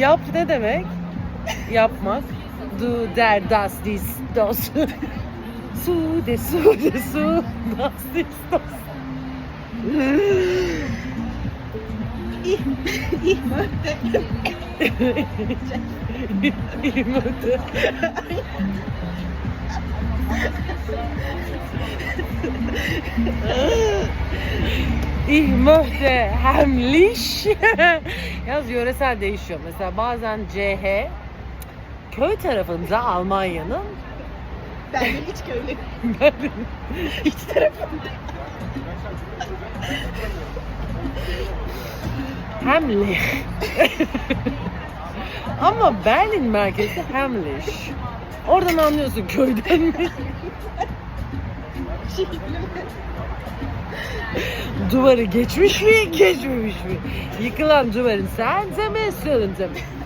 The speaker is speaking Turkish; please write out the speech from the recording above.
Yap ne demek? Yapmak. Du, der, das, dies, das. Su, de, su, de, su, das, dies, das. Ich, ich möchte. Ich möchte. Yalnız yöresel değişiyor. Mesela bazen CH köy tarafında Almanya'nın Berlin iç köylü. Berlin İç tarafında. Hemlich. Ama Berlin merkezi Hemlich. Oradan anlıyorsun köyden mi? Mi? Duvarı geçmiş mi, geçmemiş mi? Yıkılan duvarın sence mi, sığınca mı?